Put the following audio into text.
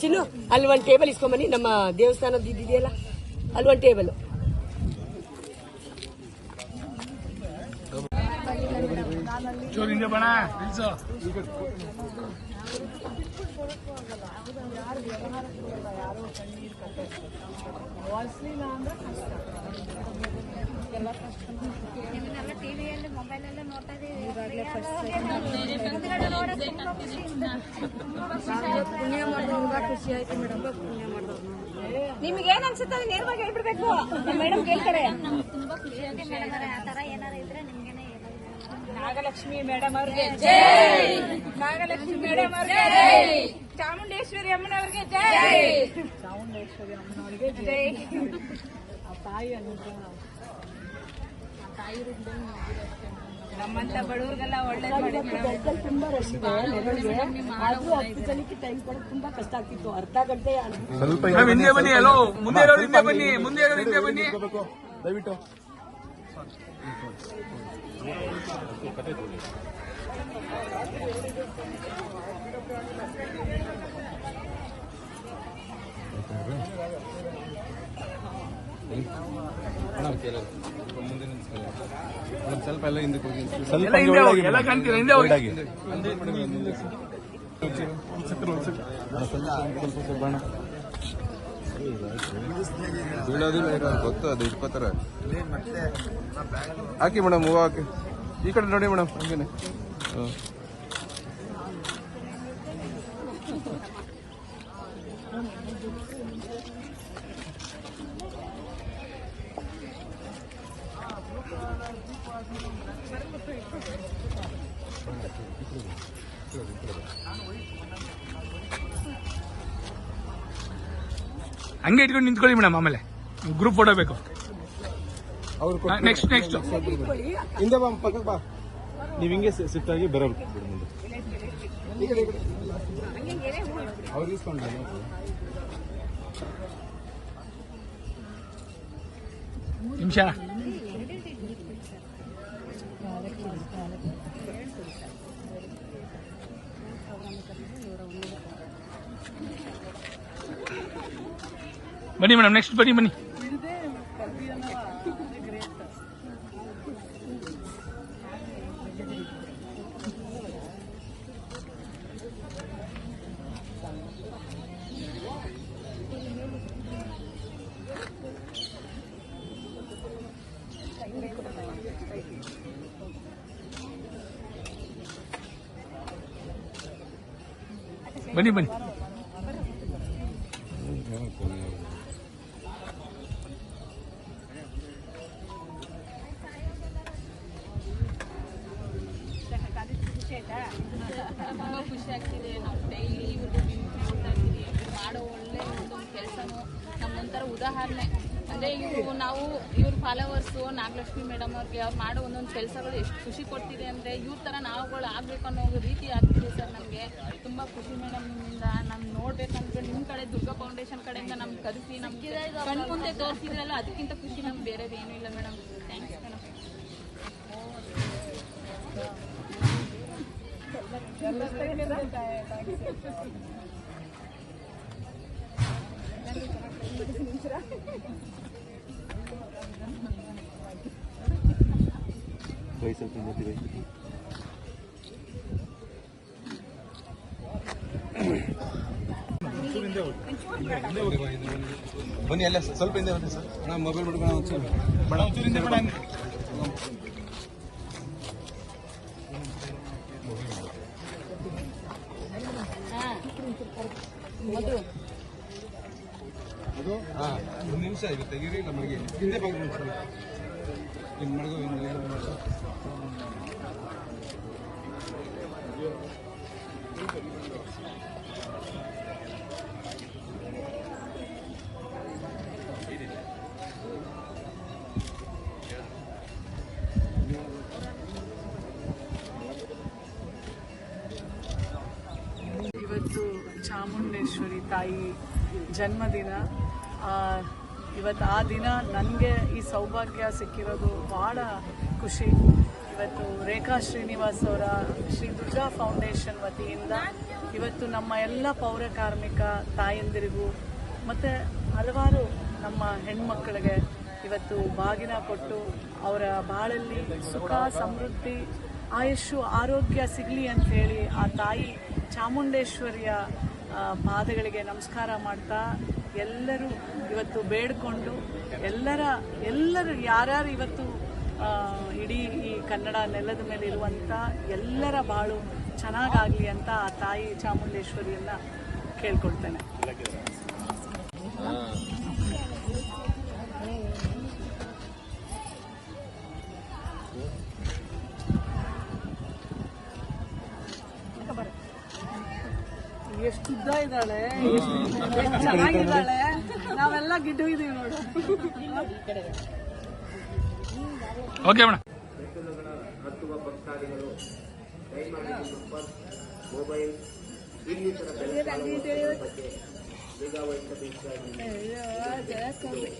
ಚಿನ್ನು ಅಲ್ಲಿ ಒಂದು ಟೇಬಲ್ ಇಸ್ಕೊಂಬನ್ನಿ. ನಮ್ಮ ದೇವಸ್ಥಾನದ ಇದೆಯಲ್ಲ? ಅಲ್ಲಿ ಒಂದು ಟೇಬಲ್ ಚೂರಿಂದ ಬಣ ನಿಲ್ಸು ಇದನ್ನೆಲ್ಲ ಟಿವಿಯಲ್ಲಿ ಮೊಬೈಲಲ್ಲೇ ನೋಡ್ತಾ ಇದೀವಿ ಮುಂದ್ಗಡೆ ಪುಣ್ಯ ಮಾಡಿದವ್ರಿಗೆ ಖುಷಿ ಆಯ್ತು ಮೇಡಮ್ ಪುಣ್ಯ ಮಾಡೋದು ನಿಮ್ಗೆ ಏನ್ ಅನ್ಸುತ್ತೆ ನೇರವಾಗಿ ಹೇಳ್ಬಿಡ್ಬೇಕು ಮೇಡಮ್ ಕೇಳ್ತಾರೆ ನಮ್ಗೆ ತುಂಬಾ ಖುಷಿ ಆಗುತ್ತೆ ಮೇಡಮ್ ಆ ತರ ಏನಾರ ಇದ್ರೆ ನಿಮ್ಗೇನೆ ನಾಗಲಕ್ಷ್ಮಿ ಮೇಡಮ್ ಅವ್ರಿಗೆ ಜೈ ನಾಗಲಕ್ಷ್ಮಿ ಮೇಡಮ್ ಅವ್ರಿಗೆ ಜೈ ಚಾಮುಂಡೇಶ್ವರಿ ಅಮ್ಮನವ್ರಿಗೆ ಜೈ ಚಾಮುಂಡೇಶ್ವರಿ ಅಮ್ಮನವ್ರಿಗೆ ಜೈ ಆ ತಾಯಿ ಅನುಗ್ರಹ ಆ ತಾಯಿ ನಮ್ಮಂತ ಬಡವ್ರಿಗೆಲ್ಲ ಒಳ್ಳೆ ತುಂಬಾ ರಶ್ ಇದೆ ಹತ್ತು ಜನಕ್ಕೆ ಟೈಮ್ ಕೊಡೋದು ತುಂಬಾ ಕಷ್ಟ ಆಗ್ತಿತ್ತು ಅರ್ಧ ಗಂಟೆ ಸ್ವಲ್ಪ ಹಿಂದೆ ಬನ್ನಿ ಎಲ್ಲೋ ಮುಂದೆ ಇರೋರು ಹಿಂದೆ ಬನ್ನಿ ಮುಂದೆ ಇರೋರು ಹಿಂದೆ ಬನ್ನಿ ದಯವಿಟ್ಟು ಸ್ವಲ್ಪ ಎಲ್ಲ ಹಿಂದಕ್ಕೆ ಹೋಗಿ ಸ್ವಲ್ಪ ಎಲ್ಲ ಹಿಂದೆ ಹೋಗಿ. ಎಲ್ಲ ಕಾಣ್ತೀರಾ ಹಿಂದೆ. ಹೋಗಿ ಬೀಳೋದಿಲ್ಲ ಇರೋದು ಗೊತ್ತು ಅದು ಇಟ್ಕೋತಾರೆ ಹಾಕಿ ಮೇಡಮ್, ಹೂವು ಹಾಕಿ ಈ ಕಡೆ ನೋಡಿ ಮೇಡಮ್, ಹಂಗೇನೆ ಹ್ಮ್. ಹಂಗೆ ಇಟ್ಕೊಂಡು ನಿಂತ್ಕೊಳ್ಳಿ ಮೇಡಮ್ ಆಮೇಲೆ. ಗ್ರೂಪ್ ಫೋಟೋ ಬೇಕು. ಅವ್ರು ಕೊಟ್ಟು- ನೆಕ್ಸ್ಟ್ ನೆಕ್ಸ್ಟ್ ಹಿಂದೆ ಬಾ ಪಕ್ಕಕ್ಕೆ ಬಾ. ನೀವು ಹಿಂಗೆ ಸಿಟ್ಟಾಗಿ ಆಗಿ ಕಡೆ. ಅವ್ರು ಇಸ್ಕೊಂಡು ನಿಮಿಷ. ಬನ್ನಿ ಮೇಡಮ್ ನೆಕ್ಸ್ಟ್ ಬನ್ನಿ ಬನ್ನಿ. ಬನ್ನಿ ಬನ್ನಿ. ತುಂಬಾ ಖುಷಿ ಆಗ್ತಿದೆ. ನಾವು ಡೈಲಿ ಇವ್ರದ್ದು ನೋಡ್ತಾ ಇದ್ದೀವಿ ಇವ್ರು ಮಾಡೋ ಒಳ್ಳೆ ಒಂದು ಕೆಲಸನೂ ನಮ್ಮೊಂಥರ ಉದಾಹರಣೆ. ಅಂದರೆ ಇವರು ನಾವು, ಇವ್ರ ಫಾಲೋವರ್ಸು ನಾಗಲಕ್ಷ್ಮಿ ಮೇಡಮ್ ಅವ್ರಿಗೆ ಅವ್ರು ಮಾಡೋ ಒಂದೊಂದು ಕೆಲಸಗಳು ಎಷ್ಟು ಖುಷಿ ಕೊಡ್ತಿದೆ ಅಂದರೆ ಇವ್ರ ಥರ ನಾವುಗಳು ಆಗ್ಬೇಕು ಅನ್ನೋ ಒಂದು ರೀತಿ ಆಗ್ತಿದೆ ಸರ್ ನಮಗೆ. ತುಂಬ ಖುಷಿ ಮೇಡಮ್ ನಿಮ್ಮಿಂದ. ನಮ್ ನೋಡ್ಬೇಕಂದ್ರೆ ನಿಮ್ಮ ಕಡೆ ದುರ್ಗಾ ಫೌಂಡೇಶನ್ ಕಡೆಯಿಂದ ನಮ್ಗೆ ಕರೆಸಿ ನಮಗೆ ಕಣ್ಣು ಮುಂದೆ ತೋರಿಸಿದ್ರಲ್ಲ, ಅದಕ್ಕಿಂತ ಖುಷಿ ನಮ್ಗೆ ಬೇರೆದು ಇಲ್ಲ ಮೇಡಮ್ ಥ್ಯಾಂಕ್ಸ್ ಮೇಡಮ್ ಸ್ವಲ್ಪ ಹಿಂದೆ ಬೈ. ಬನ್ನಿ ಅಲ್ಲ ಸ್ವಲ್ಪ ಹಿಂದೆ ಬನ್ನಿ ಸರ್ ಅಣ್ಣ ಮೊಬೈಲ್ ಬಿಡ್ಕೊಂಡು ಒಂಚೂರು ಮೇಡಮ್. ಒಂದು ನಿಮಿಷ ಇದು ತೆಗೀರಿ ನಮಗೆ ಹಿಂದೆ ಬಂದು ನಿಮ್ಮ ಮಡಗು ಇವತ್ತು ಚಾಮುಂಡೇಶ್ವರಿ ತಾಯಿ ಜನ್ಮದಿನ. ಇವತ್ತು ಆ ದಿನ ನನಗೆ ಈ ಸೌಭಾಗ್ಯ ಸಿಕ್ಕಿರೋದು ಭಾಳ ಖುಷಿ. ಇವತ್ತು ರೇಖಾ ಶ್ರೀನಿವಾಸ್ ಅವರ ಶ್ರೀ ದುರ್ಗಾ ಫೌಂಡೇಶನ್ ವತಿಯಿಂದ ಇವತ್ತು ನಮ್ಮ ಎಲ್ಲ ಪೌರ ಕಾರ್ಮಿಕ ತಾಯಂದಿರಿಗೂ ಮತ್ತು ಹಲವಾರು ನಮ್ಮ ಹೆಣ್ಮಕ್ಕಳಿಗೆ ಇವತ್ತು ಬಾಗಿನ ಕೊಟ್ಟು ಅವರ ಬಾಳಲ್ಲಿ ಸುಖ, ಸಮೃದ್ಧಿ ಆಯುಷು ಆರೋಗ್ಯ ಸಿಗಲಿ ಅಂತ ಹೇಳಿ ಆ ತಾಯಿ ಚಾಮುಂಡೇಶ್ವರಿಯ ಪಾದಗಳಿಗೆ ನಮಸ್ಕಾರ ಮಾಡ್ತಾ ಎಲ್ಲರೂ ಇವತ್ತು ಬೇಡ್ಕೊಂಡು ಎಲ್ಲರ, ಎಲ್ಲರೂ, ಯಾರ್ಯಾರು ಇವತ್ತು ಇಡೀ ಈ ಕನ್ನಡ ನೆಲದ ಮೇಲೆ ಇರುವಂಥ ಎಲ್ಲರ ಬಾಳು ಚೆನ್ನಾಗಾಗಲಿ ಅಂತ ಆ ತಾಯಿ ಚಾಮುಂಡೇಶ್ವರಿಯನ್ನು ಕೇಳ್ಕೊಳ್ತೇನೆ. ಎಷ್ಟು ಉದ್ದ ಇದ್ದಾಳೆ? ಎಷ್ಟು ಚೆನ್ನಾಗಿದ್ದಾಳೆ? ನಾವೆಲ್ಲ ಗಿಡ್ಡು ಇದೀವಿ ನೋಡು. ಓಕೆ ಮೇಡಮ್ ನಗರ ಜಯಸ್ವಾಮಿ.